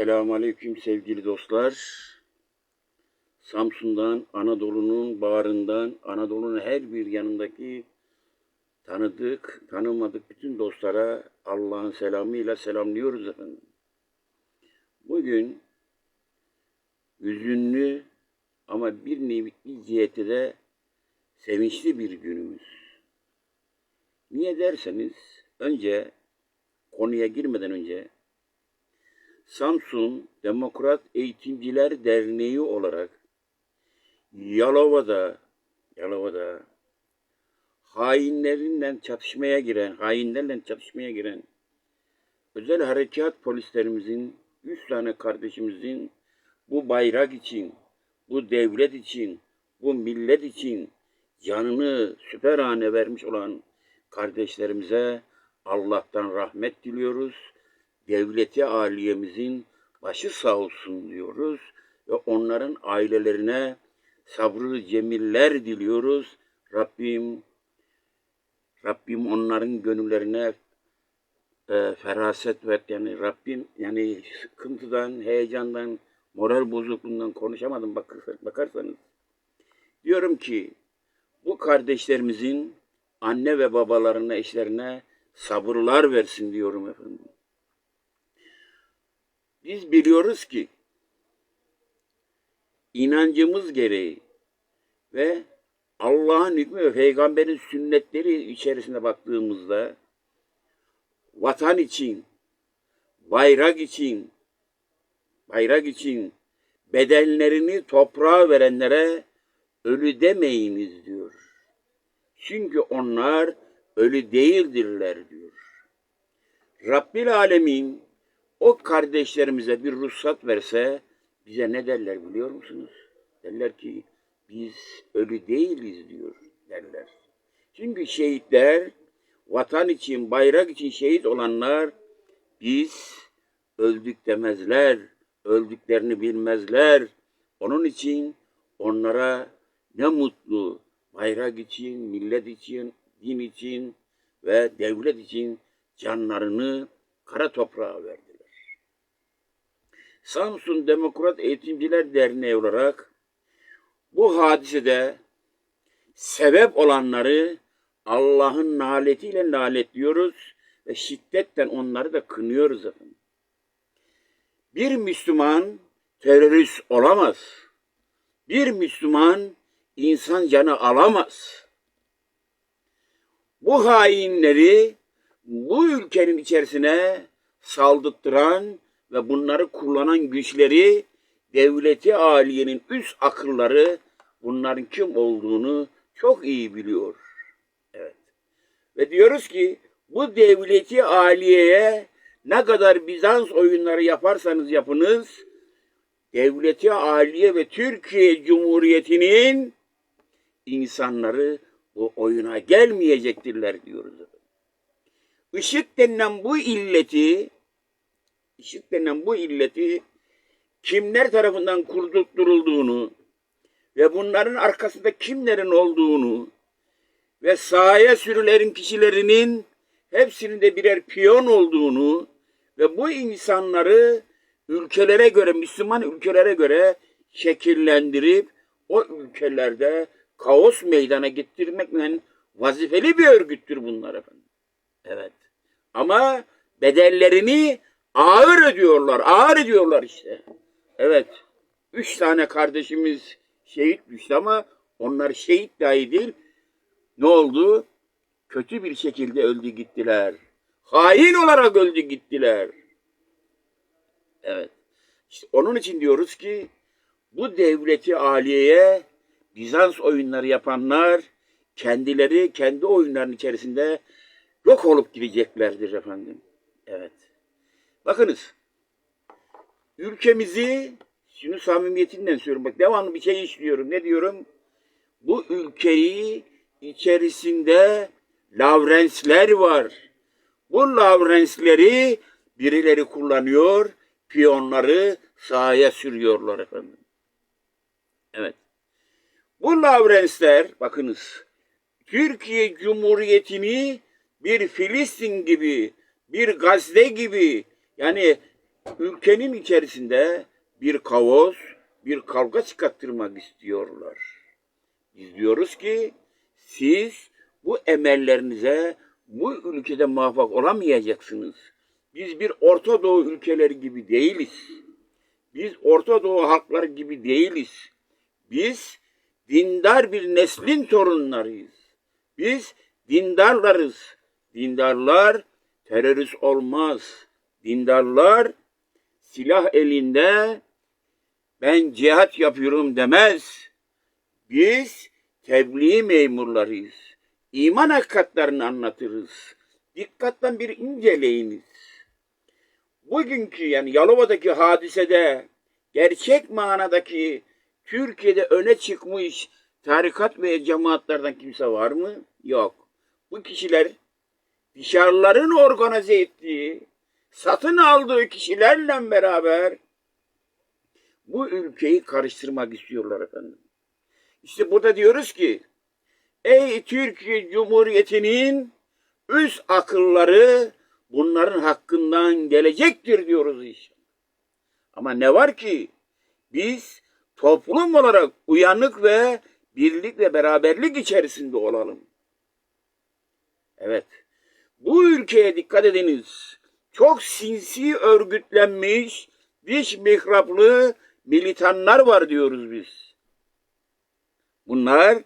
Selamun Aleyküm sevgili dostlar. Samsun'dan, Anadolu'nun bağrından, Anadolu'nun her bir yanındaki tanıdık, tanımadık bütün dostlara Allah'ın selamıyla selamlıyoruz efendim. Bugün üzünlü ama bir nevi ciheti de sevinçli bir günümüz. Niye derseniz önce konuya girmeden önce Samsun Demokrat Eğitimciler Derneği olarak Yalova'da Yalova'da hainlerinden çatışmaya giren, hainlerle çatışmaya giren özel harekat polislerimizin, üç tane kardeşimizin bu bayrak için, bu devlet için, bu millet için canını süperhane vermiş olan kardeşlerimize Allah'tan rahmet diliyoruz. Devleti aliyemizin başı sağ olsun diyoruz ve onların ailelerine sabrı cemiller diliyoruz. Rabbim Rabbim onların gönüllerine e, feraset ver yani Rabbim yani sıkıntıdan, heyecandan, moral bozukluğundan konuşamadım bakarsanız. Diyorum ki bu kardeşlerimizin anne ve babalarına, eşlerine sabırlar versin diyorum efendim. Biz biliyoruz ki inancımız gereği ve Allah'ın hükmü ve peygamberin sünnetleri içerisine baktığımızda vatan için, bayrak için, bayrak için bedenlerini toprağa verenlere ölü demeyiniz diyor. Çünkü onlar ölü değildirler diyor. Rabbil Alemin o kardeşlerimize bir ruhsat verse bize ne derler biliyor musunuz? Derler ki biz ölü değiliz diyor derler. Çünkü şehitler vatan için, bayrak için şehit olanlar biz öldük demezler, öldüklerini bilmezler. Onun için onlara ne mutlu bayrak için, millet için, din için ve devlet için canlarını kara toprağa verdiler. Samsun Demokrat Eğitimciler Derneği olarak bu hadisede sebep olanları Allah'ın naletiyle lanetliyoruz ve şiddetten onları da kınıyoruz efendim. Bir Müslüman terörist olamaz. Bir Müslüman insan canı alamaz. Bu hainleri bu ülkenin içerisine saldırtıran ve bunları kullanan güçleri devleti aliyenin üst akılları bunların kim olduğunu çok iyi biliyor. Evet. Ve diyoruz ki bu devleti aliyeye ne kadar Bizans oyunları yaparsanız yapınız devleti aliye ve Türkiye Cumhuriyeti'nin insanları bu oyuna gelmeyecektirler diyoruz. Işık denilen bu illeti işit denilen bu illeti kimler tarafından kurdurtturulduğunu ve bunların arkasında kimlerin olduğunu ve sahaya sürülerin kişilerinin hepsinin de birer piyon olduğunu ve bu insanları ülkelere göre, Müslüman ülkelere göre şekillendirip o ülkelerde kaos meydana getirmekle vazifeli bir örgüttür bunlar efendim. Evet. Ama bedellerini ağır ediyorlar, ağır ediyorlar işte. Evet, üç tane kardeşimiz şehit düştü ama onlar şehit dahi. Ne oldu? Kötü bir şekilde öldü gittiler. Hain olarak öldü gittiler. Evet. İşte onun için diyoruz ki bu devleti aliyeye Bizans oyunları yapanlar kendileri kendi oyunların içerisinde yok olup gideceklerdir efendim. Evet. Bakınız. Ülkemizi şunu samimiyetinden söylüyorum. Bak devamlı bir şey işliyorum. Ne diyorum? Bu ülkeyi içerisinde Lavrensler var. Bu Lavrensleri birileri kullanıyor, piyonları sahaya sürüyorlar efendim. Evet. Bu Lavrensler, bakınız, Türkiye Cumhuriyeti'ni bir Filistin gibi, bir Gazze gibi, yani ülkenin içerisinde bir kaos, bir kavga çıkarttırmak istiyorlar. Biz diyoruz ki siz bu emellerinize bu ülkede muvaffak olamayacaksınız. Biz bir Orta Doğu ülkeleri gibi değiliz. Biz Orta Doğu halkları gibi değiliz. Biz dindar bir neslin torunlarıyız. Biz dindarlarız. Dindarlar terörist olmaz. Dindarlar silah elinde ben cihat yapıyorum demez. Biz tebliğ memurlarıyız. İman hakikatlerini anlatırız. Dikkatten bir inceleyiniz. Bugünkü yani Yalova'daki hadisede gerçek manadaki Türkiye'de öne çıkmış tarikat ve cemaatlerden kimse var mı? Yok. Bu kişiler dışarıların organize ettiği, satın aldığı kişilerle beraber bu ülkeyi karıştırmak istiyorlar efendim. İşte burada diyoruz ki ey Türkiye Cumhuriyeti'nin üst akılları bunların hakkından gelecektir diyoruz inşallah. Ama ne var ki biz toplum olarak uyanık ve birlik ve beraberlik içerisinde olalım. Evet. Bu ülkeye dikkat ediniz. Çok sinsi örgütlenmiş, diş mihraplı militanlar var diyoruz biz. Bunlar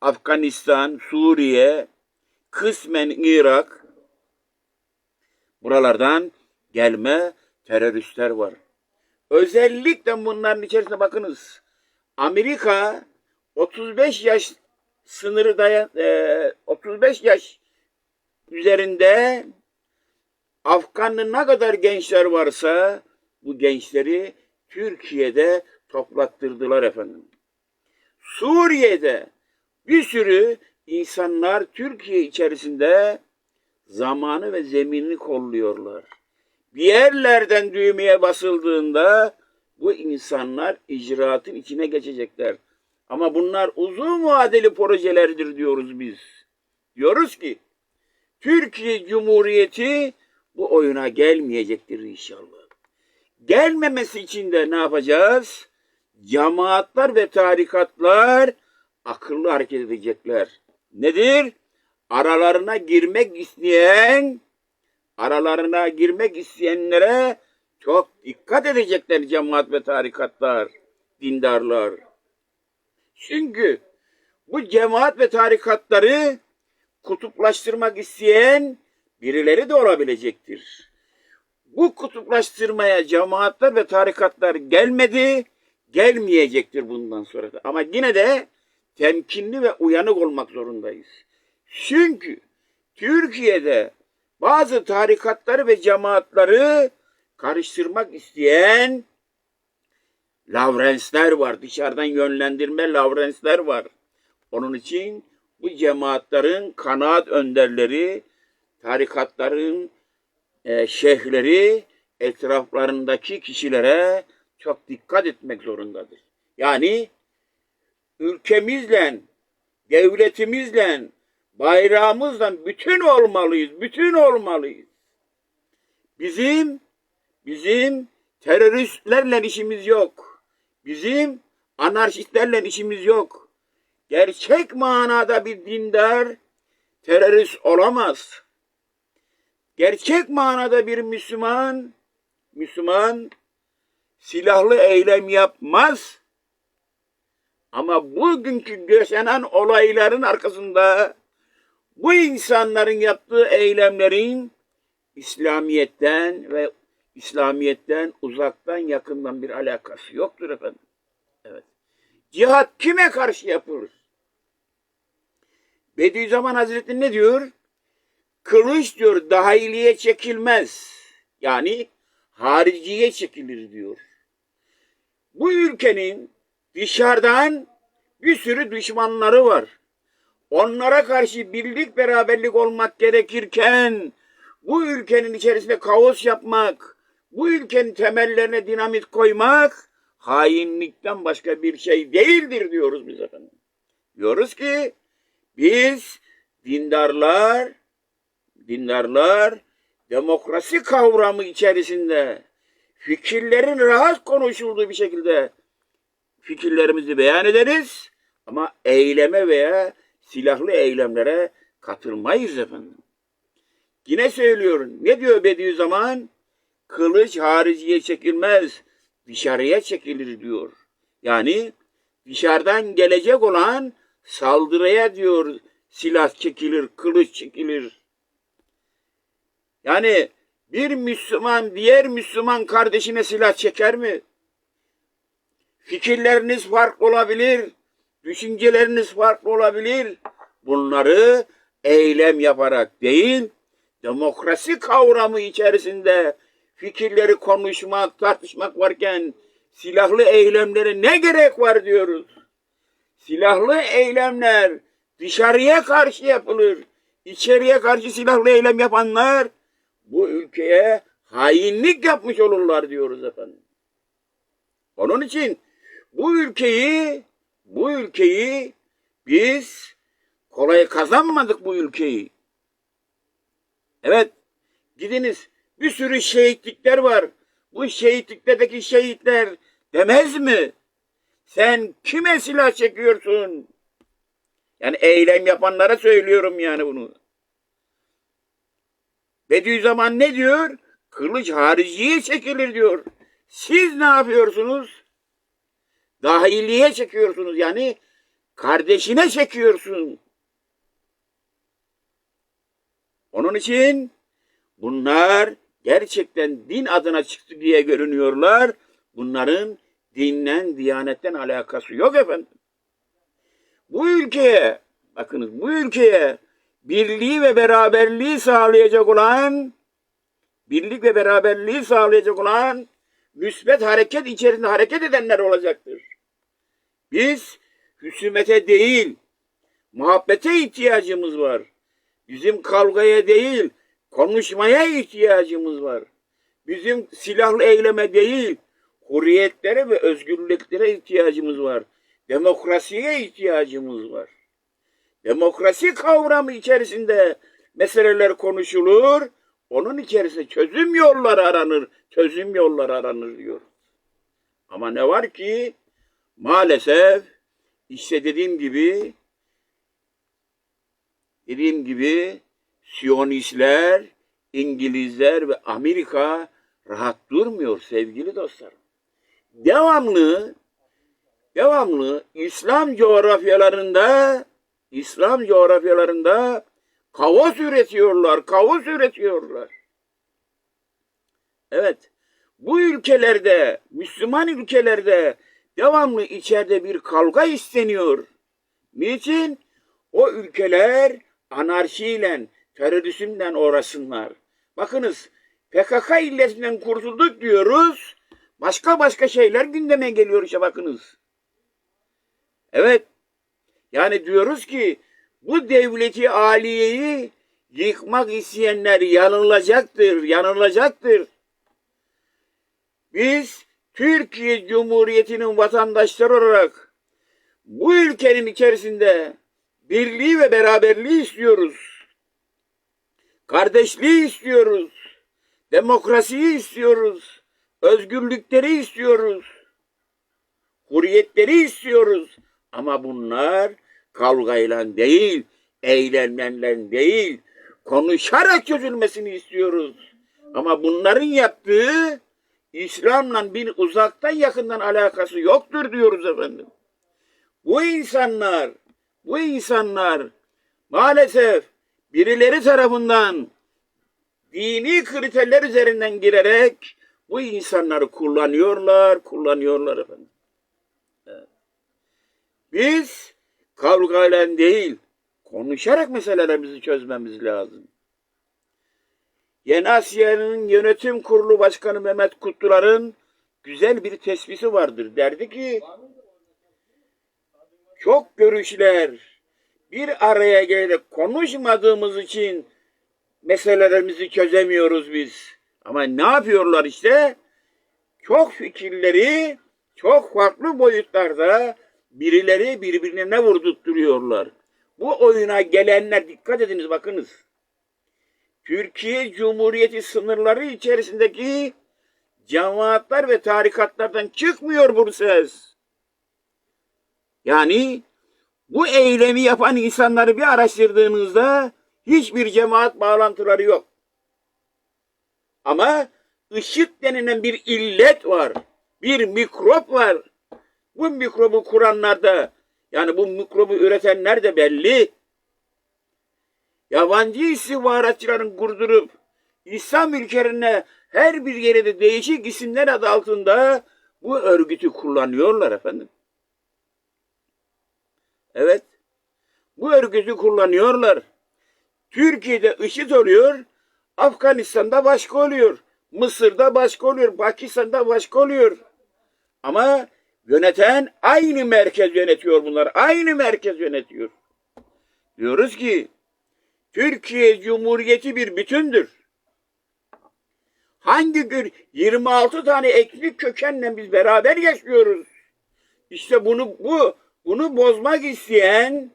Afganistan, Suriye, kısmen Irak, buralardan gelme teröristler var. Özellikle bunların içerisinde bakınız. Amerika 35 yaş sınırı dayan, e, 35 yaş üzerinde Afganlı ne kadar gençler varsa bu gençleri Türkiye'de toplattırdılar efendim. Suriye'de bir sürü insanlar Türkiye içerisinde zamanı ve zeminini kolluyorlar. Bir yerlerden düğmeye basıldığında bu insanlar icraatın içine geçecekler. Ama bunlar uzun vadeli projelerdir diyoruz biz. Diyoruz ki Türkiye Cumhuriyeti bu oyuna gelmeyecektir inşallah. Gelmemesi için de ne yapacağız? Cemaatler ve tarikatlar akıllı hareket edecekler. Nedir? Aralarına girmek isteyen, aralarına girmek isteyenlere çok dikkat edecekler cemaat ve tarikatlar, dindarlar. Çünkü bu cemaat ve tarikatları kutuplaştırmak isteyen birileri de olabilecektir. Bu kutuplaştırmaya cemaatler ve tarikatlar gelmedi, gelmeyecektir bundan sonra da. Ama yine de temkinli ve uyanık olmak zorundayız. Çünkü Türkiye'de bazı tarikatları ve cemaatları karıştırmak isteyen Lavrensler var. Dışarıdan yönlendirme Lavrensler var. Onun için bu cemaatlerin kanaat önderleri, tarikatların e, şeyhleri etraflarındaki kişilere çok dikkat etmek zorundadır. Yani ülkemizle, devletimizle, bayrağımızla bütün olmalıyız, bütün olmalıyız. Bizim, bizim teröristlerle işimiz yok. Bizim anarşistlerle işimiz yok. Gerçek manada bir dindar terörist olamaz. Gerçek manada bir Müslüman, Müslüman silahlı eylem yapmaz. Ama bugünkü yaşanan olayların arkasında bu insanların yaptığı eylemlerin İslamiyet'ten ve İslamiyet'ten uzaktan yakından bir alakası yoktur efendim. Evet. Cihat kime karşı yapılır? Bediüzzaman Hazretleri ne diyor? Kılıç diyor dahiliye çekilmez. Yani hariciye çekilir diyor. Bu ülkenin dışarıdan bir sürü düşmanları var. Onlara karşı birlik beraberlik olmak gerekirken bu ülkenin içerisinde kaos yapmak, bu ülkenin temellerine dinamit koymak hainlikten başka bir şey değildir diyoruz biz efendim. Diyoruz ki biz dindarlar, dindarlar demokrasi kavramı içerisinde fikirlerin rahat konuşulduğu bir şekilde fikirlerimizi beyan ederiz ama eyleme veya silahlı eylemlere katılmayız efendim. Yine söylüyorum. Ne diyor Bediüzzaman? Kılıç hariciye çekilmez, dışarıya çekilir diyor. Yani dışarıdan gelecek olan saldırıya diyor silah çekilir, kılıç çekilir. Yani bir Müslüman diğer Müslüman kardeşine silah çeker mi? Fikirleriniz farklı olabilir, düşünceleriniz farklı olabilir. Bunları eylem yaparak değil, demokrasi kavramı içerisinde fikirleri konuşmak, tartışmak varken silahlı eylemlere ne gerek var diyoruz. Silahlı eylemler dışarıya karşı yapılır. İçeriye karşı silahlı eylem yapanlar bu ülkeye hainlik yapmış olurlar diyoruz efendim. Onun için bu ülkeyi bu ülkeyi biz kolay kazanmadık bu ülkeyi. Evet gidiniz bir sürü şehitlikler var. Bu şehitliklerdeki şehitler demez mi? Sen kime silah çekiyorsun? Yani eylem yapanlara söylüyorum yani bunu. Bediüzzaman ne diyor? Kılıç hariciye çekilir diyor. Siz ne yapıyorsunuz? Dahiliye çekiyorsunuz yani kardeşine çekiyorsun. Onun için bunlar gerçekten din adına çıktı diye görünüyorlar. Bunların dinle, diyanetten alakası yok efendim. Bu ülkeye, bakınız bu ülkeye birliği ve beraberliği sağlayacak olan, birlik ve beraberliği sağlayacak olan müsbet hareket içerisinde hareket edenler olacaktır. Biz hüsümete değil, muhabbete ihtiyacımız var. Bizim kavgaya değil, konuşmaya ihtiyacımız var. Bizim silahlı eyleme değil, hürriyetlere ve özgürlüklere ihtiyacımız var. Demokrasiye ihtiyacımız var. Demokrasi kavramı içerisinde meseleler konuşulur. Onun içerisinde çözüm yolları aranır. Çözüm yolları aranır diyor. Ama ne var ki maalesef işte dediğim gibi dediğim gibi Siyonistler, İngilizler ve Amerika rahat durmuyor sevgili dostlarım. Devamlı devamlı İslam coğrafyalarında İslam coğrafyalarında kaos üretiyorlar, kaos üretiyorlar. Evet, bu ülkelerde, Müslüman ülkelerde devamlı içeride bir kavga isteniyor. Niçin? O ülkeler anarşiyle, terörizmle uğraşsınlar. Bakınız, PKK illetinden kurtulduk diyoruz. Başka başka şeyler gündeme geliyor işte bakınız. Evet, yani diyoruz ki bu devleti aliyeyi yıkmak isteyenler yanılacaktır, yanılacaktır. Biz Türkiye Cumhuriyeti'nin vatandaşları olarak bu ülkenin içerisinde birliği ve beraberliği istiyoruz. Kardeşliği istiyoruz. Demokrasiyi istiyoruz. Özgürlükleri istiyoruz. Hürriyetleri istiyoruz. Ama bunlar kavgayla değil, eylemlerle değil, konuşarak çözülmesini istiyoruz. Ama bunların yaptığı İslam'la bir uzaktan yakından alakası yoktur diyoruz efendim. Bu insanlar, bu insanlar maalesef birileri tarafından dini kriterler üzerinden girerek bu insanları kullanıyorlar, kullanıyorlar efendim. Biz kavgayla değil, konuşarak meselelerimizi çözmemiz lazım. Yeni Asya'nın yönetim kurulu başkanı Mehmet Kutlular'ın güzel bir tespiti vardır. Derdi ki, çok görüşler bir araya gelip konuşmadığımız için meselelerimizi çözemiyoruz biz. Ama ne yapıyorlar işte? Çok fikirleri çok farklı boyutlarda birileri birbirine ne vurdurtturuyorlar. Bu oyuna gelenler dikkat ediniz bakınız. Türkiye Cumhuriyeti sınırları içerisindeki cemaatler ve tarikatlardan çıkmıyor bu ses. Yani bu eylemi yapan insanları bir araştırdığınızda hiçbir cemaat bağlantıları yok. Ama ışık denilen bir illet var. Bir mikrop var. Bu mikrobu kuranlarda yani bu mikrobu üretenler de belli. Yabancı istihbaratçıların kurdurup İslam ülkelerine her bir yere de değişik isimler adı altında bu örgütü kullanıyorlar efendim. Evet. Bu örgütü kullanıyorlar. Türkiye'de IŞİD oluyor, Afganistan'da başka oluyor, Mısır'da başka oluyor, Pakistan'da başka oluyor. Ama yöneten aynı merkez yönetiyor bunlar. Aynı merkez yönetiyor. Diyoruz ki Türkiye Cumhuriyeti bir bütündür. Hangi gün 26 tane eklik kökenle biz beraber yaşıyoruz. İşte bunu bu bunu bozmak isteyen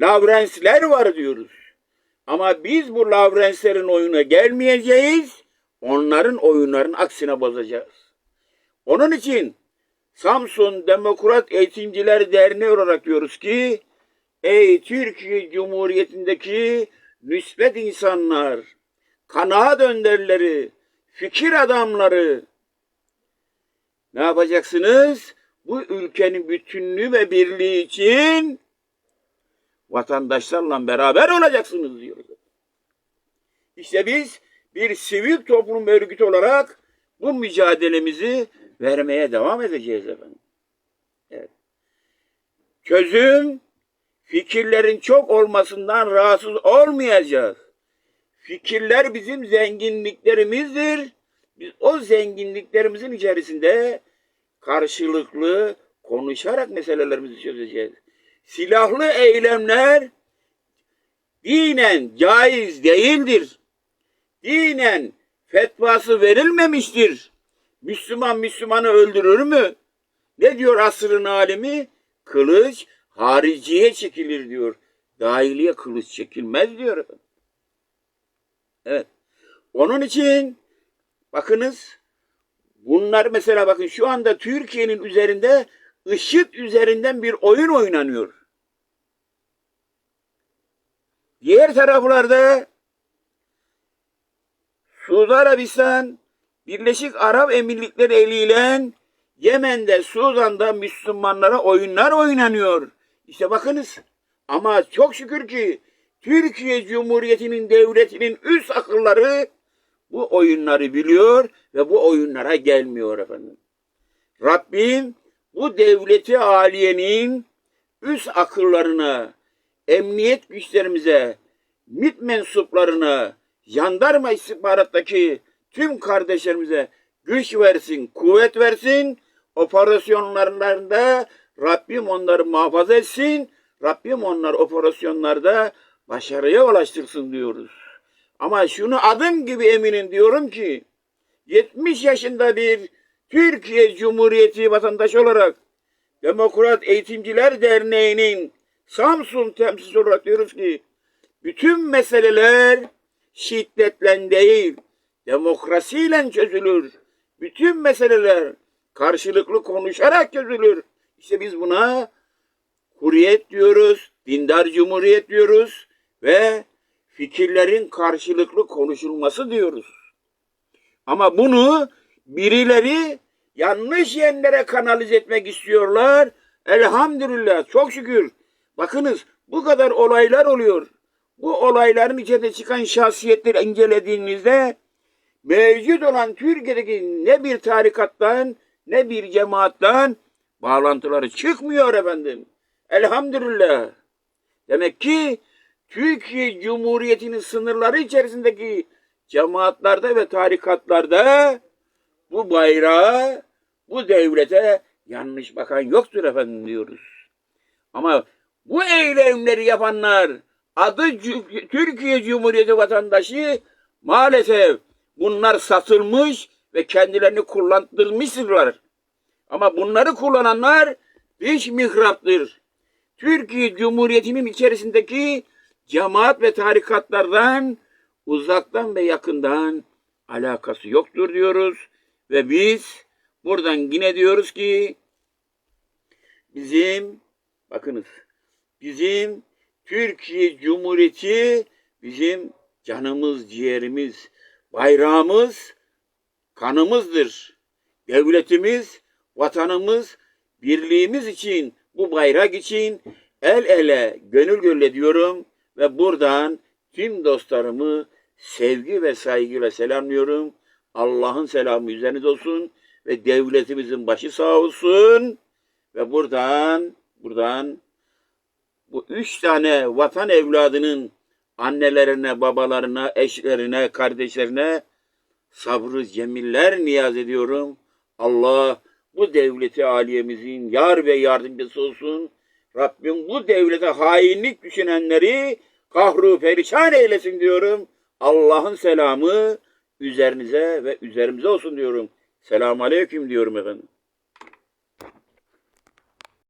Lavrensler var diyoruz. Ama biz bu Lavrenslerin oyuna gelmeyeceğiz. Onların oyunların aksine bozacağız. Onun için Samsun Demokrat Eğitimciler Derneği olarak diyoruz ki Ey Türkiye Cumhuriyeti'ndeki müsbet insanlar, kanaat önderleri, fikir adamları ne yapacaksınız? Bu ülkenin bütünlüğü ve birliği için vatandaşlarla beraber olacaksınız diyoruz. İşte biz bir sivil toplum örgütü olarak bu mücadelemizi vermeye devam edeceğiz efendim. Evet. Çözüm fikirlerin çok olmasından rahatsız olmayacağız. Fikirler bizim zenginliklerimizdir. Biz o zenginliklerimizin içerisinde karşılıklı konuşarak meselelerimizi çözeceğiz. Silahlı eylemler dinen caiz değildir. Dinen fetvası verilmemiştir. Müslüman Müslümanı öldürür mü? Ne diyor asrın alemi? Kılıç hariciye çekilir diyor. Dahiliye kılıç çekilmez diyor. Evet. Onun için bakınız bunlar mesela bakın şu anda Türkiye'nin üzerinde IŞİD üzerinden bir oyun oynanıyor. Diğer taraflarda Suudi Arabistan, Birleşik Arap Emirlikleri eliyle Yemen'de, Sudan'da Müslümanlara oyunlar oynanıyor. İşte bakınız. Ama çok şükür ki Türkiye Cumhuriyeti'nin devletinin üst akılları bu oyunları biliyor ve bu oyunlara gelmiyor efendim. Rabbim bu devleti aliyenin üst akıllarına, emniyet güçlerimize, MİT mensuplarına, jandarma istihbarattaki tüm kardeşlerimize güç versin, kuvvet versin. Operasyonlarında Rabbim onları muhafaza etsin. Rabbim onları operasyonlarda başarıya ulaştırsın diyoruz. Ama şunu adım gibi eminim diyorum ki 70 yaşında bir Türkiye Cumhuriyeti vatandaşı olarak Demokrat Eğitimciler Derneği'nin Samsun temsilcisi olarak diyoruz ki bütün meseleler şiddetle değil demokrasiyle çözülür. Bütün meseleler karşılıklı konuşarak çözülür. İşte biz buna hürriyet diyoruz, dindar cumhuriyet diyoruz ve fikirlerin karşılıklı konuşulması diyoruz. Ama bunu birileri yanlış yerlere kanalize etmek istiyorlar. Elhamdülillah çok şükür. Bakınız bu kadar olaylar oluyor. Bu olayların içinde çıkan şahsiyetleri incelediğinizde mevcut olan Türkiye'deki ne bir tarikattan ne bir cemaattan bağlantıları çıkmıyor efendim. Elhamdülillah. Demek ki Türkiye Cumhuriyeti'nin sınırları içerisindeki cemaatlarda ve tarikatlarda bu bayrağa, bu devlete yanlış bakan yoktur efendim diyoruz. Ama bu eylemleri yapanlar adı Türkiye Cumhuriyeti vatandaşı maalesef bunlar satılmış ve kendilerini kullandırmıştırlar. Ama bunları kullananlar dış mihraptır. Türkiye Cumhuriyeti'nin içerisindeki cemaat ve tarikatlardan uzaktan ve yakından alakası yoktur diyoruz Ve biz buradan yine diyoruz ki bizim bakınız bizim Türkiye Cumhuriyeti bizim canımız, ciğerimiz, bayrağımız, kanımızdır. Devletimiz, vatanımız, birliğimiz için, bu bayrak için el ele, gönül gönüle diyorum ve buradan tüm dostlarımı sevgi ve saygıyla selamlıyorum. Allah'ın selamı üzerinize olsun ve devletimizin başı sağ olsun. Ve buradan, buradan bu üç tane vatan evladının annelerine, babalarına, eşlerine, kardeşlerine sabrı cemiller niyaz ediyorum. Allah bu devleti aliyemizin yar ve yardımcısı olsun. Rabbim bu devlete hainlik düşünenleri kahru perişan eylesin diyorum. Allah'ın selamı üzerinize ve üzerimize olsun diyorum. Selamun aleyküm diyorum efendim.